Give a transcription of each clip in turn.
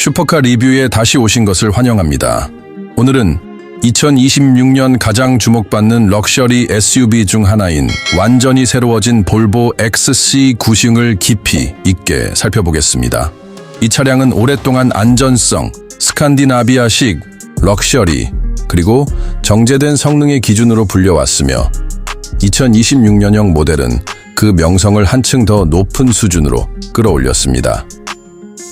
슈퍼카 리뷰에 다시 오신 것을 환영합니다. 오늘은 2026년 가장 주목받는 럭셔리 SUV 중 하나인 완전히 새로워진 볼보 XC90을 깊이 있게 살펴보겠습니다. 이 차량은 오랫동안 안전성, 스칸디나비아식, 럭셔리, 그리고 정제된 성능의 기준으로 불려왔으며 2026년형 모델은 그 명성을 한층 더 높은 수준으로 끌어올렸습니다.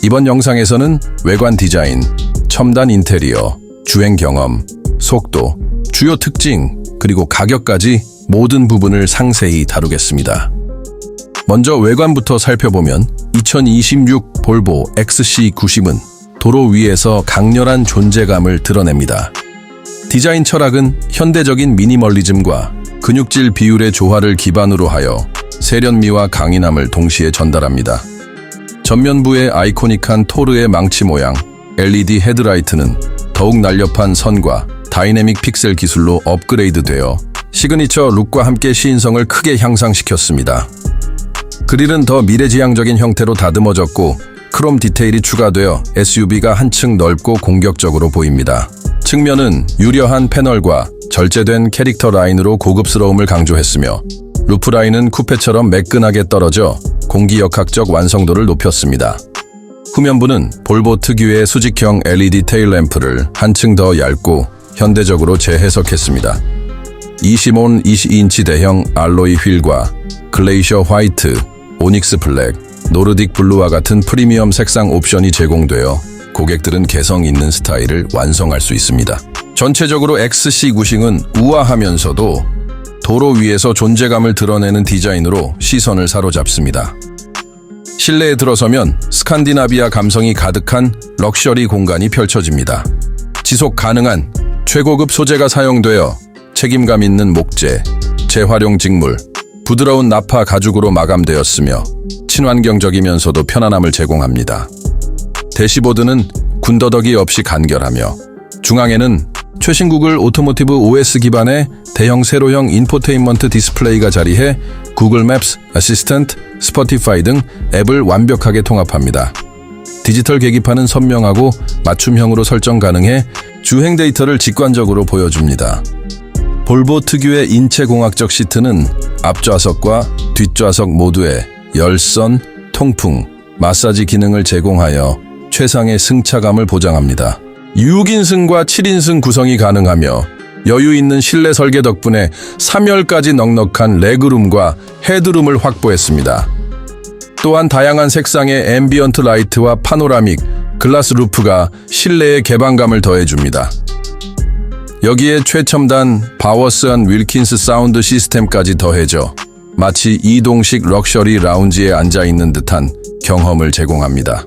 이번 영상에서는 외관 디자인, 첨단 인테리어, 주행 경험, 속도, 주요 특징, 그리고 가격까지 모든 부분을 상세히 다루겠습니다. 먼저 외관부터 살펴보면 2026 볼보 XC90은 도로 위에서 강렬한 존재감을 드러냅니다. 디자인 철학은 현대적인 미니멀리즘과 근육질 비율의 조화를 기반으로 하여 세련미와 강인함을 동시에 전달합니다. 전면부의 아이코닉한 토르의 망치 모양, LED 헤드라이트는 더욱 날렵한 선과 다이내믹 픽셀 기술로 업그레이드되어 시그니처 룩과 함께 시인성을 크게 향상시켰습니다. 그릴은 더 미래지향적인 형태로 다듬어졌고 크롬 디테일이 추가되어 SUV가 한층 넓고 공격적으로 보입니다. 측면은 유려한 패널과 절제된 캐릭터 라인으로 고급스러움을 강조했으며 루프 라인은 쿠페처럼 매끈하게 떨어져 공기역학적 완성도를 높였습니다. 후면부는 볼보 특유의 수직형 LED 테일 램프를 한층 더 얇고 현대적으로 재해석했습니다. 25, 22인치 대형 알로이 휠과 글레이셔 화이트, 오닉스 블랙, 노르딕 블루와 같은 프리미엄 색상 옵션이 제공되어 고객들은 개성 있는 스타일을 완성할 수 있습니다. 전체적으로 XC 구싱은 우아하면서도 도로 위에서 존재감을 드러내는 디자인으로 시선을 사로잡습니다. 실내에 들어서면 스칸디나비아 감성이 가득한 럭셔리 공간이 펼쳐집니다. 지속 가능한 최고급 소재가 사용되어 책임감 있는 목재, 재활용 직물, 부드러운 나파 가죽으로 마감되었으며 친환경적이면서도 편안함을 제공합니다. 대시보드는 군더더기 없이 간결하며 중앙에는 최신 구글 오토모티브 OS 기반의 대형 세로형 인포테인먼트 디스플레이가 자리해 구글 맵스, 어시스턴트, 스포티파이 등 앱을 완벽하게 통합합니다. 디지털 계기판은 선명하고 맞춤형으로 설정 가능해 주행 데이터를 직관적으로 보여줍니다. 볼보 특유의 인체공학적 시트는 앞좌석과 뒷좌석 모두에 열선, 통풍, 마사지 기능을 제공하여 최상의 승차감을 보장합니다. 6인승과 7인승 구성이 가능하며 여유 있는 실내 설계 덕분에 3열까지 넉넉한 레그룸과 헤드룸을 확보했습니다. 또한 다양한 색상의 앰비언트 라이트와 파노라믹, 글라스 루프가 실내의 개방감을 더해줍니다. 여기에 최첨단 바워스한 윌킨스 사운드 시스템까지 더해져 마치 이동식 럭셔리 라운지에 앉아 있는 듯한 경험을 제공합니다.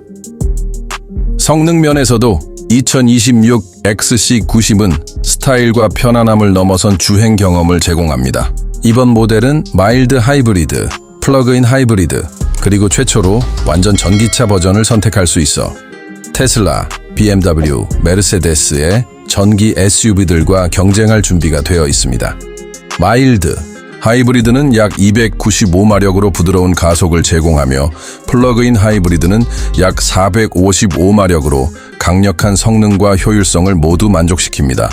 성능 면에서도 2026 XC90은 스타일과 편안함을 넘어선 주행 경험을 제공합니다. 이번 모델은 마일드 하이브리드, 플러그인 하이브리드, 그리고 최초로 완전 전기차 버전을 선택할 수 있어 테슬라, BMW, 메르세데스의 전기 SUV들과 경쟁할 준비가 되어 있습니다. 마일드, 하이브리드는 약 295마력으로 부드러운 가속을 제공하며 플러그인 하이브리드는 약 455마력으로 강력한 성능과 효율성을 모두 만족시킵니다.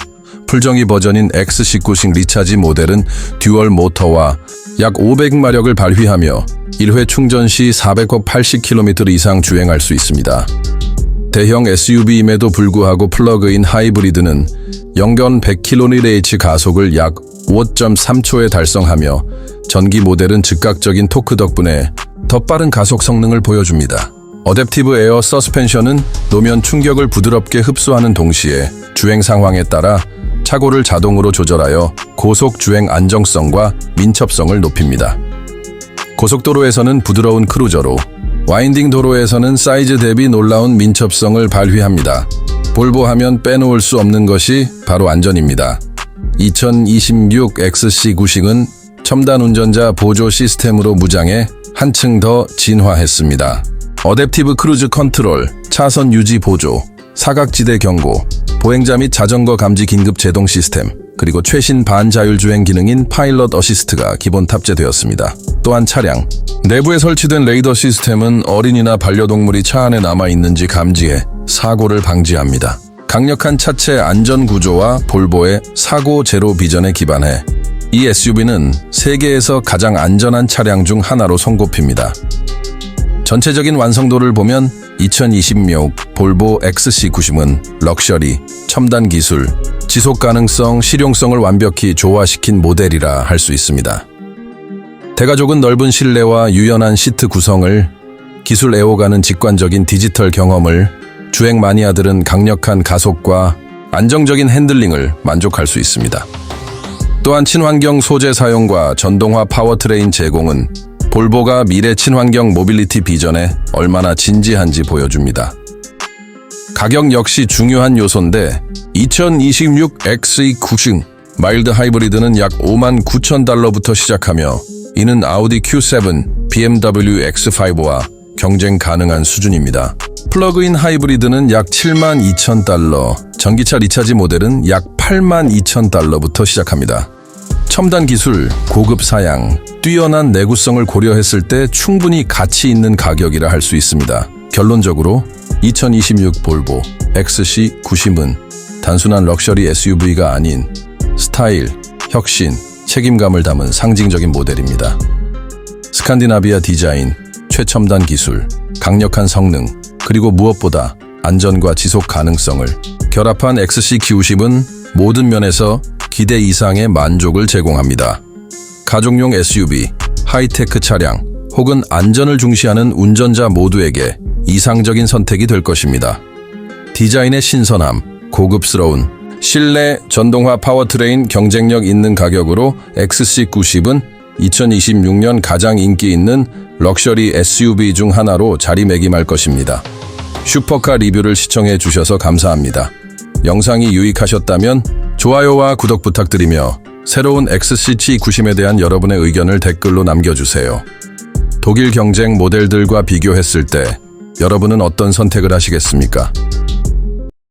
풀정의 버전인 X19식 리차지 모델은 듀얼 모터와 약 500마력을 발휘하며 1회 충전 시 480km 이상 주행할 수 있습니다. 대형 SUV임에도 불구하고 플러그인 하이브리드는 연간 100km 가속을 약 5.3초에 달성하며 전기 모델은 즉각적인 토크 덕분에 더 빠른 가속 성능을 보여줍니다. 어댑티브 에어 서스펜션은 노면 충격을 부드럽게 흡수하는 동시에 주행 상황에 따라 차고를 자동으로 조절하여 고속 주행 안정성과 민첩성을 높입니다. 고속도로에서는 부드러운 크루저로, 와인딩 도로에서는 사이즈 대비 놀라운 민첩성을 발휘합니다. 볼보 하면 빼놓을 수 없는 것이 바로 안전입니다. 2026 XC90은 첨단 운전자 보조 시스템으로 무장해 한층 더 진화했습니다. 어댑티브 크루즈 컨트롤, 차선 유지 보조, 사각지대 경고, 보행자 및 자전거 감지 긴급 제동 시스템, 그리고 최신 반자율 주행 기능인 파일럿 어시스트가 기본 탑재되었습니다. 또한 차량 내부에 설치된 레이더 시스템은 어린이나 반려동물이 차 안에 남아 있는지 감지해 사고를 방지합니다. 강력한 차체 안전 구조와 볼보의 사고 제로 비전에 기반해 이 SUV는 세계에서 가장 안전한 차량 중 하나로 손꼽힙니다. 전체적인 완성도를 보면 2026 볼보 XC90은 럭셔리, 첨단 기술, 지속 가능성, 실용성을 완벽히 조화시킨 모델이라 할 수 있습니다. 대가족은 넓은 실내와 유연한 시트 구성을, 기술 애호가는 직관적인 디지털 경험을, 주행 마니아들은 강력한 가속과 안정적인 핸들링을 만족할 수 있습니다. 또한 친환경 소재 사용과 전동화 파워트레인 제공은 볼보가 미래 친환경 모빌리티 비전에 얼마나 진지한지 보여줍니다. 가격 역시 중요한 요소인데 2026 XE90 마일드 하이브리드는 약 5만 9천 달러부터 시작하며 이는 아우디 Q7, BMW X5와 경쟁 가능한 수준입니다. 플러그인 하이브리드는 약 7만 2천 달러, 전기차 리차지 모델은 약 8만 2천 달러부터 시작합니다. 첨단 기술, 고급 사양, 뛰어난 내구성을 고려했을 때 충분히 가치 있는 가격이라 할 수 있습니다. 결론적으로 2026 볼보 XC90은 단순한 럭셔리 SUV가 아닌 스타일, 혁신, 책임감을 담은 상징적인 모델입니다. 스칸디나비아 디자인, 최첨단 기술, 강력한 성능, 그리고 무엇보다 안전과 지속 가능성을 결합한 XC90은 모든 면에서 기대 이상의 만족을 제공합니다. 가족용 SUV, 하이테크 차량, 혹은 안전을 중시하는 운전자 모두에게 이상적인 선택이 될 것입니다. 디자인의 신선함, 고급스러운 실내 전동화 파워트레인 경쟁력 있는 가격으로 XC90은 2026년 가장 인기 있는 럭셔리 SUV 중 하나로 자리매김할 것입니다. 슈퍼카 리뷰를 시청해 주셔서 감사합니다. 영상이 유익하셨다면 좋아요와 구독 부탁드리며 새로운 XC90에 대한 여러분의 의견을 댓글로 남겨주세요. 독일 경쟁 모델들과 비교했을 때 여러분은 어떤 선택을 하시겠습니까?